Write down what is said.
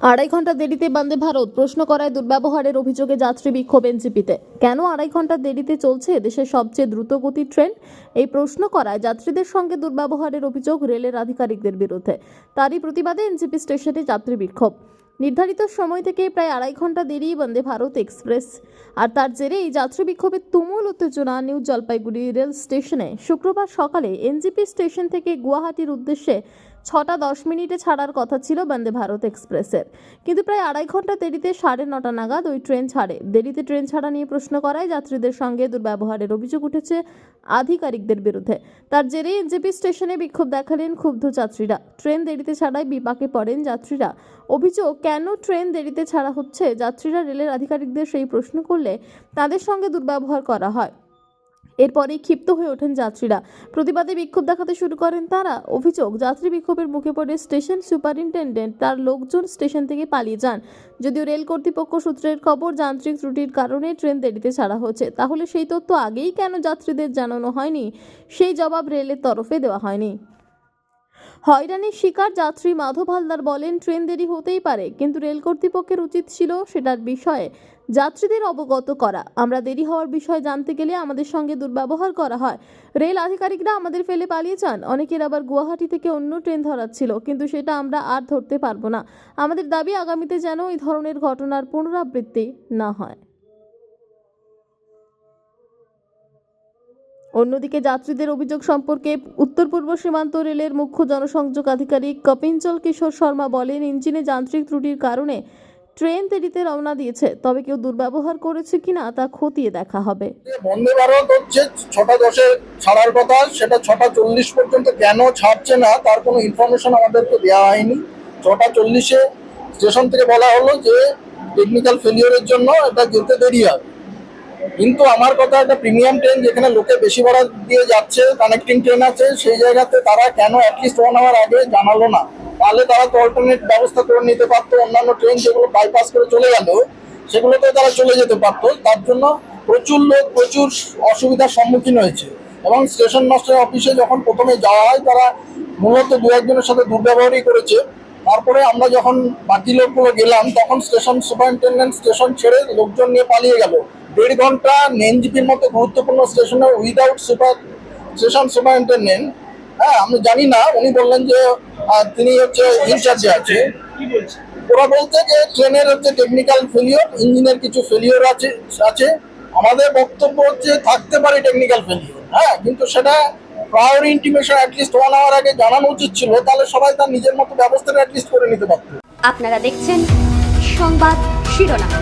আড়াই ঘণ্টা দেরিতে বন্দে ভারত প্রশ্ন করায় দুর্ব্যবহারের অভিযোগে যাত্রী বিক্ষোভ এনজিপিতে। কেন আড়াই ঘণ্টা দেরিতে চলছে দেশের সবচেয়ে দ্রুতগতির ট্রেন? এই প্রশ্ন করায় যাত্রীদের সঙ্গে দুর্ব্যবহারের অভিযোগ রেলের আধিকারিকদের বিরুদ্ধে। তারই প্রতিবাদে এনজিপি স্টেশনে যাত্রী বিক্ষোভ। নির্ধারিত সময় থেকে প্রায় আড়াই ঘণ্টা দেরি বন্দে ভারত এক্সপ্রেস। আর তার জেরে এই যাত্রী বিক্ষোভের তুমুল উত্তেজনা নিউ জলপাইগুড়ি রেল স্টেশনে। শুক্রবার সকালে এনজিপি স্টেশন থেকে গুয়াহাটির উদ্দেশ্যে ছটা দশ মিনিটে ছাড়ার কথা ছিল বন্দে ভারত এক্সপ্রেসের। কিন্তু প্রায় আড়াই ঘণ্টা দেরিতে সাড়ে নটা নাগাদ ওই ট্রেন ছাড়ে। দেরিতে ট্রেন ছাড়া নিয়ে প্রশ্ন করায় যাত্রীদের সঙ্গে দুর্ব্যবহারের অভিযোগ উঠেছে আধিকারিকদের বিরুদ্ধে। তার জেরে এনজেপি স্টেশনে বিক্ষোভ দেখালেন ক্ষুব্ধ যাত্রীরা। ট্রেন দেরিতে ছাড়ায় বিপাকে পড়েন যাত্রীরা। অভিযোগ, কেন ট্রেন দেরিতে ছাড়া হচ্ছে? যাত্রীরা রেলের আধিকারিকদের সেই প্রশ্ন করলে তাদের সঙ্গে দুর্ব্যবহার করা হয়। এরপরেই ক্ষিপ্ত হয়ে ওঠেন যাত্রীরা। প্রতিবাদে বিক্ষোভ দেখাতে শুরু করেন তারা। অভিযোগ, যাত্রী বিক্ষোভের মুখে পড়ে স্টেশন সুপারিনটেন্ডেন্ট তার লোকজন স্টেশন থেকে পালিয়ে যান। যদিও রেল কর্তৃপক্ষ সূত্রের খবর, যান্ত্রিক ত্রুটির কারণে ট্রেন দেরিতে ছাড়া হচ্ছে। তাহলে সেই তথ্য আগেই কেন যাত্রীদের জানানো হয়নি? সেই জবাব রেলের তরফে দেওয়া হয়নি। হয়রানির শিকার যাত্রী মাধব হালদার বলেন, ট্রেন দেরি হতেই পারে, কিন্তু রেল কর্তৃপক্ষের উচিত ছিল সেটার বিষয়ে যাত্রীদের অবগত করা। আমরা দেরি হওয়ার বিষয়ে জানতে গেলে আমাদের সঙ্গে দুর্ব্যবহার করা হয়। রেল আধিকারিকরা আমাদের ফেলে পালিয়ে যান। অনেকের আবার গুয়াহাটি থেকে অন্য ট্রেন ধরার ছিল কিন্তু সেটা আমরা আর ধরতে পারব না। আমাদের দাবি আগামীতে যেন এই ধরনের ঘটনার পুনরাবৃত্তি না হয়। অন্যদিকে যাত্রীদের অভিযোগ সম্পর্কে উত্তর পূর্ব সীমান্ত রেলের মুখ্য জনসংযোগ আধিকারিক কপিঞ্চল কিশোর শর্মা বলেন, ইঞ্জিনে যান্ত্রিক ত্রুটির কারণে ট্রেন দেরিতে রওনা দিয়েছে, তবে কেউ দুর্ব্যবহার করেছে কিনা তা খতিয়ে দেখা হবে। বন্দে ভারত হচ্ছে ছটা দশে ছাড়ার কথা, সেটা ছটা চল্লিশ পর্যন্ত কেন ছাড়ছে না, তার কোনো ইনফরমেশন আমাদেরকে দেওয়া হয়নি। ছটা চল্লিশে স্টেশন থেকে বলা হলো যে টেকনিক্যাল ফেলিওরের জন্য এটা যেতে দেরি হবে। কিন্তু আমার কথা, একটা প্রিমিয়াম ট্রেন যেখানে লোকে বেশি ভাড়া দিয়ে যাচ্ছে কানেক্টিং ট্রেন আছে, সেই জায়গাতে তারা কেন অ্যাটলিস্ট ওয়ান আওয়ার আগে জানালো না? তাহলে তারা তো অল্টারনেট ব্যবস্থা করে নিতে পারতো, অন্যান্য ট্রেন যেগুলো বাইপাস করে চলে গেল, সেগুলোতে তারা চলে যেতে পারতো। তার জন্য প্রচুর লোক, প্রচুর অসুবিধার সম্মুখীন হয়েছে। এবং স্টেশন মাস্টার অফিসে যখন প্রথমে যাওয়া হয়, তারা মূলত দু একজনের সাথে দুর্ব্যবহারই করেছে। তারপরে আমরা যখন বাকি লোকগুলো গেলাম, তখন স্টেশন সুপারিনটেন্ডেন্ট স্টেশন ছেড়ে লোকজন নিয়ে পালিয়ে গেল। দেড় ঘণ্টা এনজিপির মতো গুরুত্বপূর্ণ স্টেশনে উইদাউট সুপার স্টেশন সুপারিনটেন্ডেন্ট হ্যাঁ আমি জানি না উনি বললেন যে তিনি হচ্ছে ইনচার্জে আছে। ওরা বলছে যে ট্রেনের হচ্ছে টেকনিক্যাল ফেলিওর ইঞ্জিনের কিছু ফেলিওর আছে আছে। আমাদের বক্তব্য হচ্ছে থাকতে পারে টেকনিক্যাল ফেলিওর হ্যাঁ কিন্তু সেটা prior intimation at least one hour আগে জানানো উচিত ছিল তাহলে সবাই তার নিজের মতো ব্যবস্থাটা অ্যাটলিস্ট করে নিতে পারতো। আপনারা দেখছেন সংবাদ শিরোনাম।